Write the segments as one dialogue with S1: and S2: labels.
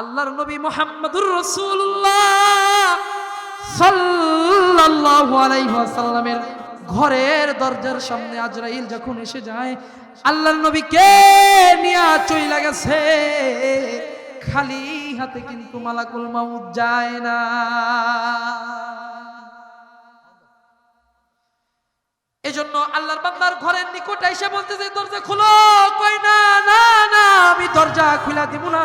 S1: আল্লাহর নবী মোহাম্মদুর রসুল্লাহ সাল্লাল্লাহু আলাইহি ঘরের দরজার সামনে আজরাইল যখন এসে যায়, আল্লাহর নবীকে নিয়ে চইলা গেছে? খালি হাতে কিন্তু মালাকুল মাউত যায় না। এজন্য আল্লাহর বান্দার ঘরের নিকট এসে বলতেছে, দরজা খুলো। কই না না না, আমি দরজা খুলা দিব না।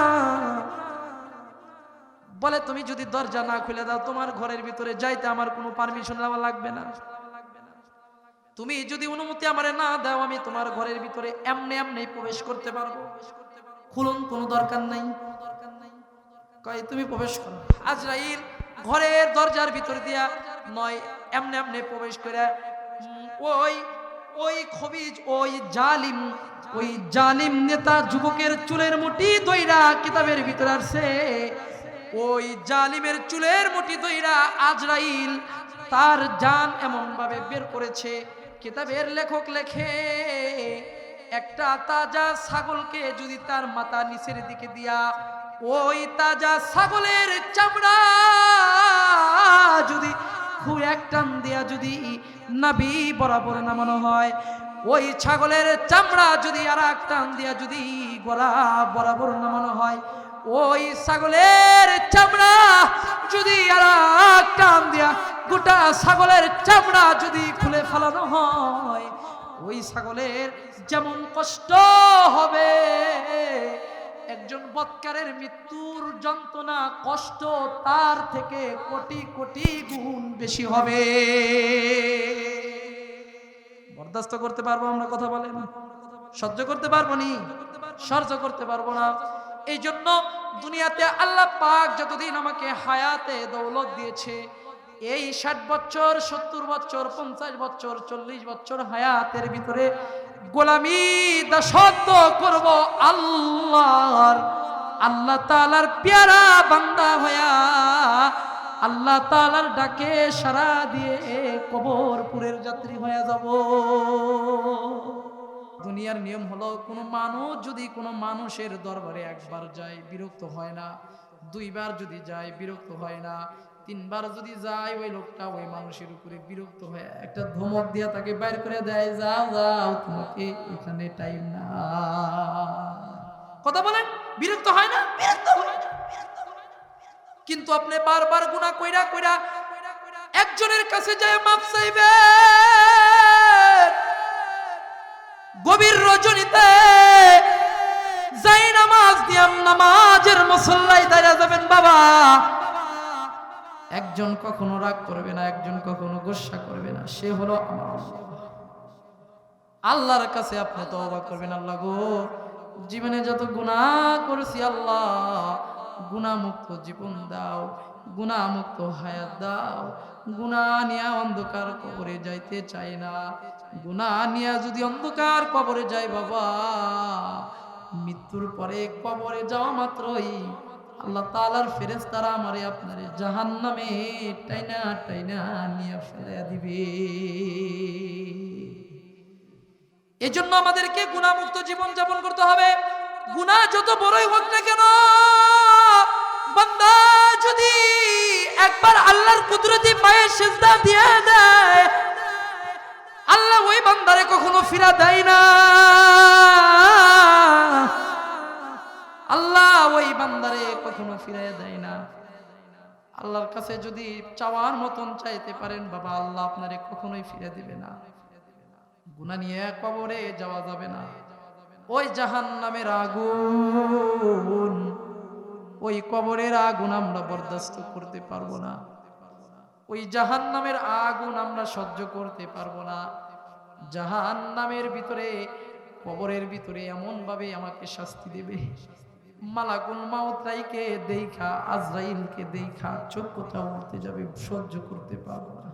S1: বলে, তুমি যদি দরজা না খুলে দাও, তোমার ঘরের ভিতরে যাইতে আমার কোনো পারমিশন দেওয়া লাগবে না। তুমি যদি অনুমতি আমারে না দাও, আমি তোমার ঘরের ভিতরে এমনি এমনি প্রবেশ করতে পারব। খুলুন, কোনো দরকার নাই। কয়, তুমি প্রবেশ করো। আজরাইল ঘরের দরজার ভিতর দিয়া নয়, এমনি এমনি প্রবেশ করে ওই ওই খবিজ, ওই জালিম ওই জালিম নেতা যুবকের চুলের মুঠি দইরা কিতাবের ভিতর আসছে। ওই জালিমের চুলের মুঠি দইরা আজরাইল তার জান এমন ভাবে বের করেছে। কিতাবের লেখক লেখে, একটা তাজা ছাগলকে যদি তার মাথা নিচের দিকে দিয়া, ওই তাজা ছাগলের চামড়া যদি খুব এক টান দিয়া যদি নাবি বরাবর নামানো হয় ওই ছাগলের চামড়া যদি আর টান দিয়া যদি গলা বরাবর নামানো হয়, ওই ছাগলের চামড়া যদি আর টান দিয়া গোটা ছাগলের চামড়া যদি খুলে ফেলানো হয়, ওই ছাগলের যেমন কষ্ট হবে, একজন বৎকারের মৃত্যুর যন্ত্রণা, কষ্ট তার থেকে কোটি কোটি গুণ বেশি হবে। বরদাস্ত করতে পারব আমরা কথা বলেন সহ্য করতে পারব নি। সহ্য করতে পারব না। এই জন্য দুনিয়াতে আল্লাহ পাক যতদিন আমাকে হায়াতে দৌলত দিয়েছে, এই ষাট বছর, সত্তর বছর, পঞ্চাশ বছর, চল্লিশ বছর হায়াতের ভিতরে গোলামি দাসত্ব করব আল্লাহর। আল্লাহ তালার পেয়ারা বান্দা হয়া আল্লাহ তালার ডাকে সারা দিয়ে কবরপুরের যাত্রী হয়ে যাব। দুনিয়ার নিয়ম হলো, কোনো মানুষ যদি কোনো মানুষের দরবারে একবার যায়, বিরক্ত হয় না। দুইবার যদি যায়, বিরক্ত হয় না। তিনবার যদি যায়, ওই লোকটা ওই মানুষের উপরে বিরক্ত হয়ে একটা ধমক দিয়া তাকে বাইর করে দেয়, যাও যাও, তোমাকে এখানে টাইম না কথা বলেন, বিরক্ত হয় না? বিরক্ত হয় কিন্তু আপনি বারবার গুণা কইরা কইরা একজনের কাছে যায় মাপ চাইবে। গভীর রজনীতে যাই নামাজ দিয়াম, নামাজের মুসল্লাই দাঁড়া যাবেন বাবা। একজন কখনো রাগ করবে না, একজন কখনো গোসা করবে না, সে হলো আল্লাহর কাছে আপনি তো অবাক করবেন, আল্লাহ গো, জীবনে যত গুনাহ করেছি আল্লাহ গুণামুক্ত জীবন দাও, গুণামুক্ত হায়াত দাও। গুণা নিয়া অন্ধকার কবরে যাইতে চাই না। গুণা নিয়া যদি অন্ধকার কবরে যাই বাবা, মৃত্যুর পরে কবরে যাওয়া মাত্রই আল্লাহ তালার ফেরেস তারা আমারে আপনারে জাহান নামে টাইনা টাইনা নিয়ে ফেলে দিবে। এজন্য আমাদেরকে গুণামুক্ত জীবন যাপন করতে হবে। গুণা যত বড়ই হোক না কেন বান্দা যদি একবার আল্লাহর কুদরতি পায়ে সেজদা দিয়ে দেয়, আল্লাহ ওই বান্দারে কখনো ফিরা দেয় না। আল্লাহ ওই বান্দারে কখনো ফিরাইয়া দেয় না। আল্লাহর কাছে যদি চাওয়ার মতন চাইতে পারেন, বাবা, আল্লাহ আপনারে কখনোই ফিরে দিবে না। গুণা নিয়ে কবরে যাওয়া যাবে না। ওই জাহান নামের আগুন ওই কবরের আগুন আমরা বরদাস্ত করতে পারব না। ওই জাহান নামের আগুন আমরা সহ্য করতে পারব না। জাহান নামের ভিতরে, কবরের ভিতরে এমন ভাবে আমাকে শাস্তি দেবে। মালাকুল মাউতাইকে দেখা, আজরাইলকে দেখা কোথাও উঠতে যাবে, সহ্য করতে পারব না।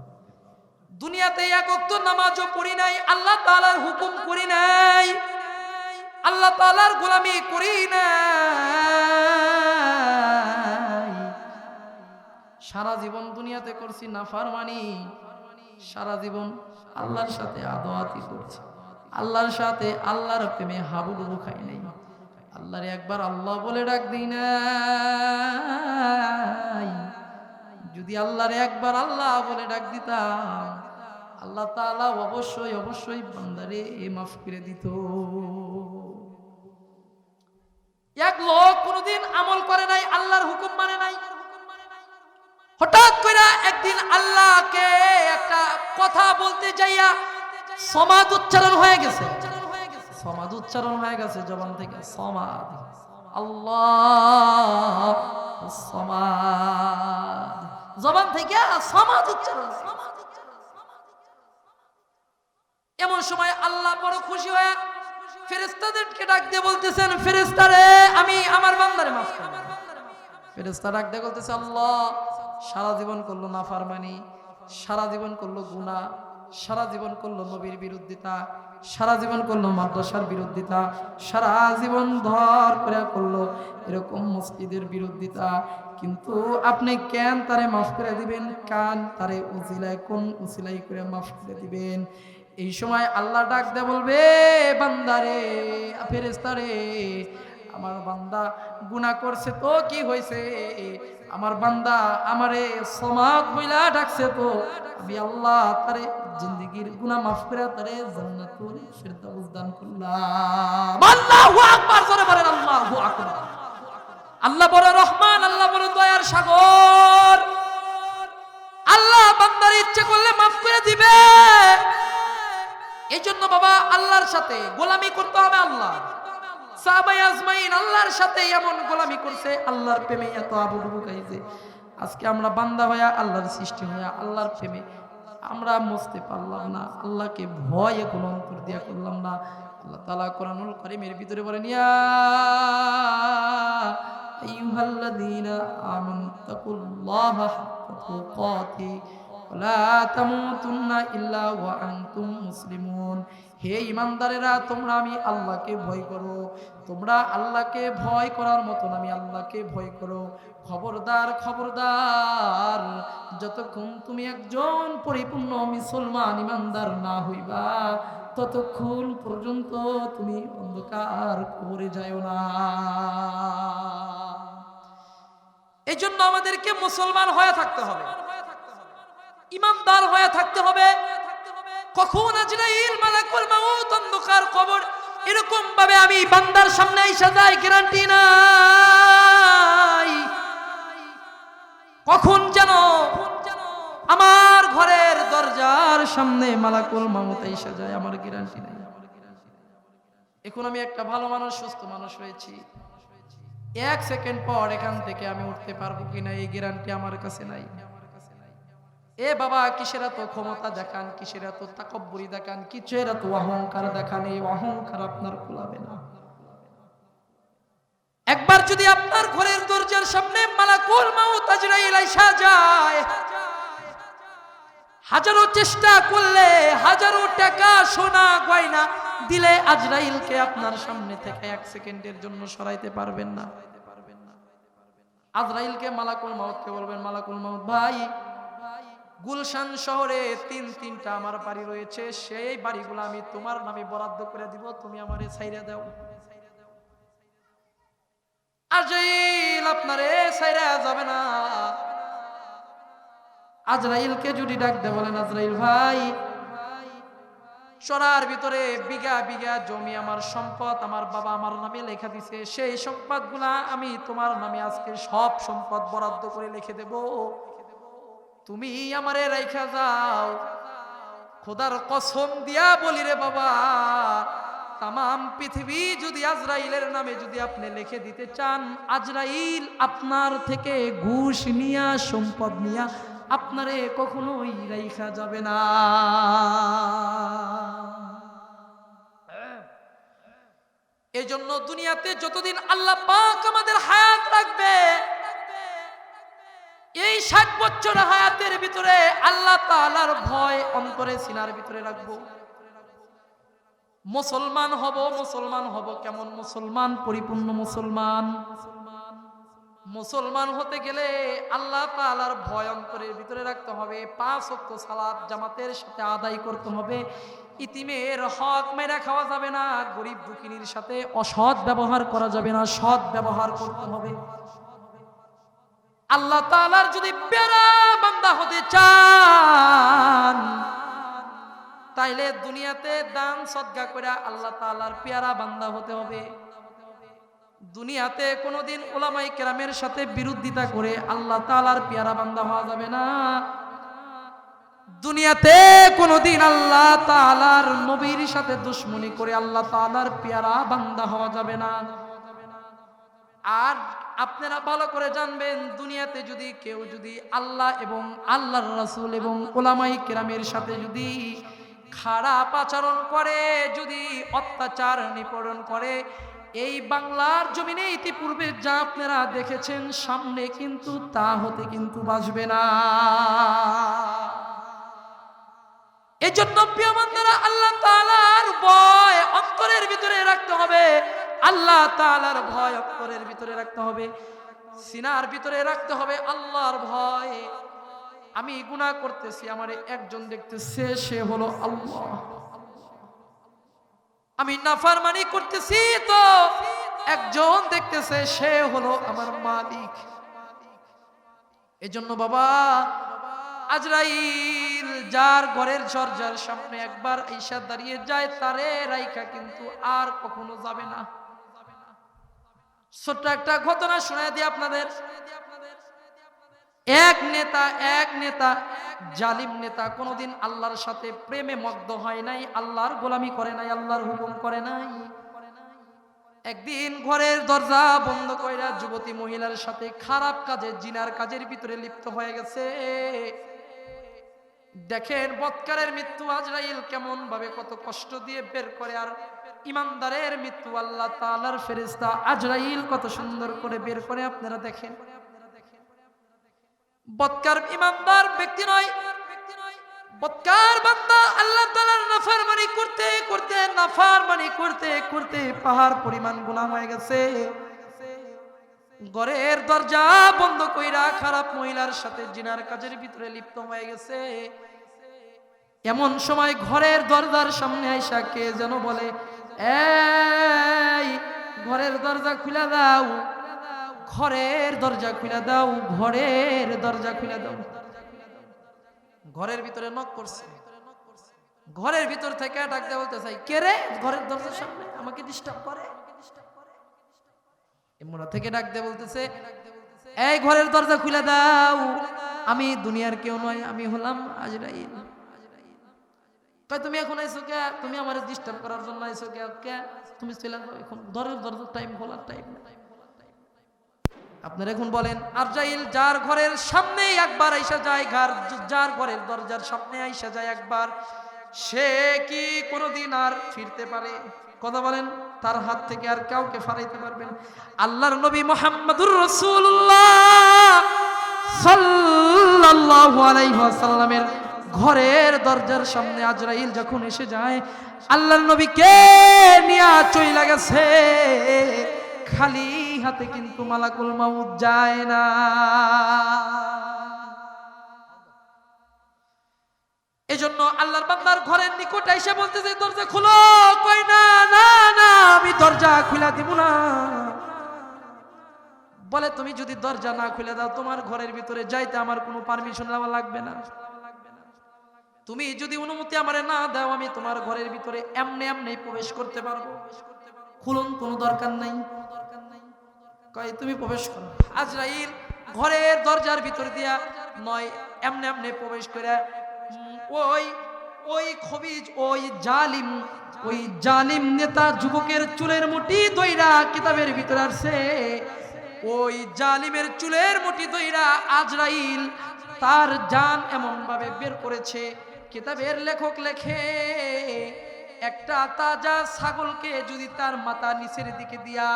S1: দুনিয়াতে এক অক্ত নামাজও পড়ি নাই, আল্লাহ তাআলার হুকুম করি নাই। আল্লাহ তাআলার গোলামি করি নাই। সারা জীবন দুনিয়াতে করছি নাফারমানি সারা জীবন আল্লাহর সাথে আদোয়াতি করছি। আল্লাহর সাথে আল্লাহর প্রেমে হাবুডুবু খাই নাই। আল্লাহরে একবার আল্লাহ বলে ডাক দিই না যদি আল্লাহর একবার আল্লাহ বলে ডাক দিতাম, আল্লাহ তাআলা অবশ্যই অবশ্যই বান্দারে মাফ করে দিত। এক লোক কোনোদিন আমল করে নাই, আল্লাহর হুকুম মানে নাই। হঠাৎ করে একদিন আল্লাহকে একটা কথা বলতে যাইয়া সমাজ উচ্চারণ হয়ে গেছে। সমাদ উচ্চারণ হয়ে গেছে জবান থেকে। সমাজ উচ্চারণ। হয়ে এমন সময় আল্লাহ বড় খুশি হয়ে ফেরেস্তাদেরকে বলতেছেন ফেরেস্তারে আমি আমার বান্দারে মাফ ফেরেস্তা ডাক দিয়ে বলতেছে, আল্লাহ সারা জীবন করল নাফারমানি, সারা জীবন করল গুনাহ, সারা জীবন করল নবীর বিরুদ্ধিতা, সারা জীবন করল মাদ্রাসার বিরুদ্ধিতা, সারা জীবন ধর করে করল এরকম মসজিদের বিরুদ্ধিতা। কিন্তু আপনি কেন তারে মাফ করে দিবেন? কান তারে উসিলায় কোন উসিলাই করে মাফ করে দিবেন? এই সময় আল্লাহ ডাক দে বলবে বান্দারে ফেরেস্তারে আমার বান্দা গুনাহ করছে তো কি হয়েছে আমার বান্দা আমারে সমাজ বইলা ডাকছে তো, আমি আল্লাহ তারে জিন্দেগির গুনাহ মাফ করে তারে জান্নাতুল ফিরদাউস দান করলাম। আল্লাহু আকবার, জোরে বলেন আল্লাহু আকবার। আল্লাহ বড় রহমান, আল্লাহ বড় দয়ার সাগর। আল্লাহ বান্দার ইচ্ছে করলে মাফ করে দিবে। এই জন্য বাবা, আল্লাহর সাথে গোলামি করতে হবে আল্লাহ সাহাবাই আজমাইন আল্লাহর সাথে এমন গোলামি করছে, আল্লাহর প্রেমে এত আবু ডুবু গাইছে। আজকে আমরা বান্দা হইয়া আল্লাহর সৃষ্টি হইয়া আল্লাহর প্রেমে আমরা মুছতে পারলাম না। আল্লাহকে ভয় এখন অন্তর দিয়া করলাম না। আল্লাহ তালা কোরআনুল করিমের ভিতরে বলেন, ইয়া আইয়ুহাল্লাযীনা আমানু, তাকুল্লাহা হাক্কা মুসলিমুন। হে ইমানদারেরা, তোমরা আমি আল্লাহকে ভয় করো। তোমরা আল্লাহকে ভয় করার মতন আমি আল্লাহকে ভয় করো। খবরদার খবরদার, যতক্ষণ তুমি একজন পরিপূর্ণ মুসলমান ইমানদার না হইবা, ততক্ষণ পর্যন্ত তুমি অন্ধকার করে যাও না। এই জন্য আমাদেরকে মুসলমান হয়ে থাকতে হবে। ইমানদার হয়ে থাকতে হবে। কখন আজরাইল মালাকুল মাউত অন্ধকার কবর, এরকম ভাবে আমি বান্দার সামনে এসে যাই গ্যারান্টি নাই। কখন যেন আমার ঘরের দরজার সামনে মালাকুল মামুত এসে যায়, আমার গ্যারান্টি নাই। এখন আমি একটা ভালো মানুষ, সুস্থ মানুষ হয়েছি। এক সেকেন্ড পর এখান থেকে আমি উঠতে পারব কিনা, এই গ্যারান্টি আমার কাছে নাই। এ বাবা, কিসের এত ক্ষমতা দেখান, কিসের এত তাকব্বরি দেখান, কিসের এত অহংকার দেখান? এই অহংকার আপনার কুলাবে না। একবার যদি আপনার ঘরের দরজার সামনে মালাকুল মাউত আজরাইল আইসা যায়, হাজারো চেষ্টা করলে, হাজারো টাকা, সোনা, গয়না দিলে আজরাইলকে আপনার সামনে থেকে এক সেকেন্ডের জন্য সরাইতে পারবেন না। আজরাইলকে মালাকুল মাউতকে বলবেন, মালাকুল মাউত ভাই গুলশান শহরে তিন তিনটা আমার বাড়ি রয়েছে। সেই বাড়িগুলো আমি তোমার নামে বরাদ্দ করে দিব, তুমি আমারে ছাইরা দাও। আজরাইল আপনারে ছাইরা যাবে না। আজরাইলকে যদি ডাক দে বলেন, আজরাইল ভাই সরার ভিতরে বিঘা বিঘা জমি আমার সম্পদ, আমার বাবা আমার নামে লেখা দিছে। সেই সম্পদগুলা আমি তোমার নামে আজকে সব সম্পদ বরাদ্দ করে লিখে দেব। তুমি আমারে রাইখা যাও। খোদার কসম দিয়া বলি রে বাবা তাম পৃথিবী যদি আজরাইলের নামে যদি আপনি লিখে দিতে চান, আজরাইল আপনার থেকে ঘুষ নিয়া, সম্পদ নিয়া আপনারে কখনোই রাইখা যাবে না। এই জন্য দুনিয়াতে যতদিন আল্লাহ পাক আমাদের হায়াত রাখবে এই ষাট বছর হায়াতের ভিতরে আল্লাহ তাআলার ভয় অন্তরে সিনার ভিতরে রাখব। মুসলমান হব মুসলমান হব, কেমন মুসলমান? পরিপূর্ণ মুসলমান। মুসলমান হতে গেলে আল্লাহ তাআলার ভয় অন্তরের ভিতরে রাখতে হবে। পাঁচ ওয়াক্ত সালাদ জামাতের সাথে আদায় করতে হবে। ইতিমের হক মেরা খাওয়া যাবে না, গরিব দুঃখিনীর সাথে অসৎ ব্যবহার করা যাবে না, সৎ ব্যবহার করতে হবে। আল্লাহ তালার যদি প্যারা বান্দা হতে চান, তাইলে দুনিয়াতে দান সদকা করে আল্লাহ তালার পেয়ারা বান্দা হতে হবে। দুনিয়াতে কোনোদিন ওলামাই কেরামের সাথে বিরোধিতা করে আল্লাহ তালার পেয়ারা বান্দা হওয়া যাবে না। দুনিয়াতে কোনোদিন আল্লাহ তালার নবীর সাথে দুশ্মনী করে আল্লাহ তালার পেয়ারা বান্দা হওয়া যাবে না। আর আপনারা ভালো করে জানবেন, দুনিয়াতে যদি কেউ যদি আল্লাহ এবং আল্লাহর রাসূল এবং ওলামাই কেরামের সাথে যদি খারাপ আচরণ করে, যদি অত্যাচার নিপরণ করে, এই বাংলার জমিনে ইতিপূর্বে যা আপনারা দেখেছেন, সামনে কিন্তু তা হতে কিন্তু বাঁচবে না। এই জন্য প্রিয় বন্ধুরা, আল্লাহ তাআলার ভয় অন্তরের ভিতরে রাখতে হবে। আল্লাহ তালার ভয় অন্তরের ভিতরে রাখতে হবে, সিনার ভিতরে রাখতে হবে আল্লাহর ভয়। আমি গুনাহ করতেছি, আমার একজন দেখতেছে, সে হলো আল্লাহ। আমি নাফরমানি করতেছি তো, একজন দেখতেছে, সে হলো আমার মালিক। এজন্য বাবা, আজরাইল যার ঘরের ঝরঝার সামনে একবার ঈশা দাঁড়িয়ে যায়, তারে রাইখা কিন্তু আর কখনো যাবে না। ছোট্ট একটা ঘটনা শোনায় দিই আপনাদের। এক নেতা এক নেতা, জালিম নেতা কোনোদিন আল্লাহর সাথে প্রেমে মগ্ন হয় নাই, আল্লাহর গোলামি করে নাই, আল্লাহর হুকুম করে নাই। একদিন ঘরের দরজা বন্ধ কইরা যুবতী মহিলার সাথে খারাপ কাজে, জিনার কাজের ভিতরে লিপ্ত হয়ে গেছে। দেখেন বৎকারের মৃত্যু আজরাইল কেমন ভাবে কত কষ্ট দিয়ে বের করে আর ইমানদারের মৃত্যু, আল্লাহ তাআলার ফেরেশতা আজরাইল কত সুন্দর করে বের করে আপনারা দেখেন। বৎকার ইমানদার ব্যক্তি নয় করতে করতে পাহাড় হয়ে গেছে। ঘরের দরজা বন্ধ কইরা খারাপ মহিলার সাথে জিনার কাজের ভিতরে লিপ্ত হয়ে গেছে। এমন সময় ঘরের দরজার সামনে আইসা কে যেন বলে এই, ঘরের দরজা খুলে দাও। ঘরের দরজা খুলে দাও, ঘরের দরজা খুলে দাও। ঘরের ভিতরে নক করছে। ঘরের ভিতর থেকে ডাক দেওয়া বলতে চাই, কে রে? ঘরের দরজার সামনে আমাকে ডিস্টার্ব করে? মোড়া থেকে ডাক দিয়ে বলতেছে, এই ঘরের দরজা খুলে দাও। আমি দুনিয়ার কেউ নয়, আমি হলাম আজরাইল। কয় তুমি এখন আইসো কে? তুমি আমার ডিস্টার্ব করার জন্য আইসো কে কে তুমি চলে যাও এখন। ঘরের দরজার টাইম খোলার টাইম আপনারা এখন বলেন, আরজাইল যার ঘরের সামনেই একবার আইসা যায়, ঘর যার ঘরের দরজার সামনে আইসা যায় একবার, সে কি কোনোদিন আর ফিরতে পারে? কথা বলেন, তার হাত থেকে আর কাউকে ফারাইতে পারবেন আল্লাহর নবী মোহাম্মদুর রসুল্লাহ সাল্লাল্লাহু আলাইহি ওয়াসাল্লামের ঘরের দরজার সামনে আজরাইল যখন এসে যায়, আল্লাহর নবীকে নিয়ে চইলা গেছে? খালি হাতে কিন্তু মালাকুল মাউত যায় না। এজন্য আল্লাহর বান্দার ঘরের নিকট এসে বলতেছে দরজা খুলো। কই না না না, আমি দরজা খুলে দিব না। বলে, তুমি যদি দরজা না খুলে দাও, তোমার ঘরের ভিতরে যাইতে আমার কোনো পারমিশন লাগবে না। তুমি যদি অনুমতি আমারে না দাও, আমি তোমার ঘরের ভিতরে এমনি এমনি প্রবেশ করতে পারব। খুলুন, কোনো দরকার নাই। কয়, তুমি প্রবেশ করো। আজরাইল ঘরের দরজার ভিতর দিয়া নয়, এমনি এমনি প্রবেশ করে ওই ওই খবিজ, ওই জালিম ওই জালিম নেতা যুবকের চুলের মুঠি দইরা কিতাবের ভিতরে আসছে। ওই জালিমের চুলের মুঠি দইরা আজরাইল তার জান এমন ভাবে বের করেছে। কিতাবের লেখক লেখে, একটা তাজা ছাগলকে যদি তার মাথা নিচের দিকে দিয়া,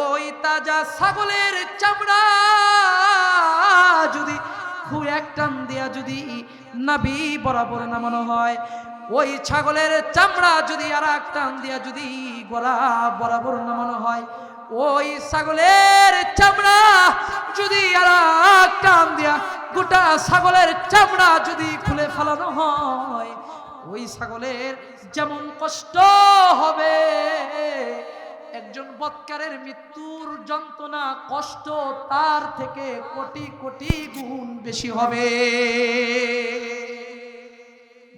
S1: ওই তাজা ছাগলের চামড়া যদি খুব এক টান দিয়া যদি নাবি বরাবর নামানো হয় ওই ছাগলের চামড়া যদি আর টান দিয়া যদি গলা বরাবর নামানো হয়, ওই ছাগলের চামড়া যদি আর টান দিয়া গোটা ছাগলের চামড়া যদি খুলে ফেলানো হয়, ওই ছাগলের যেমন কষ্ট হবে, একজন বৎকারের মৃত্যুর যন্ত্রণা, কষ্ট তার থেকে কোটি কোটি গুণ বেশি হবে।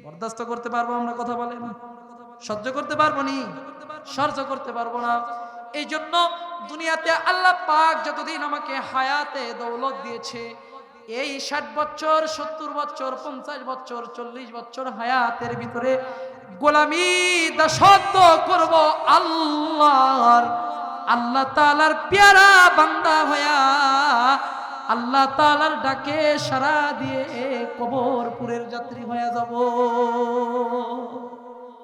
S1: বরদাস্ত করতে পারব আমরা কথা বলেন সহ্য করতে পারব নি। সহ্য করতে পারব না। এই জন্য দুনিয়াতে আল্লাহ পাক যতদিন আমাকে হায়াতে দৌলত দিয়েছে, এই ষাট বছর, সত্তর বছর, পঞ্চাশ বছর, চল্লিশ বছর হায়াতের ভিতরে গোলামি দাসত্ব করব আল্লাহর। আল্লাহ তালার পেয়ারা বান্দা হয়া আল্লাহ তালার ডাকে সারা দিয়ে কবরপুরের যাত্রী হয়ে যাব।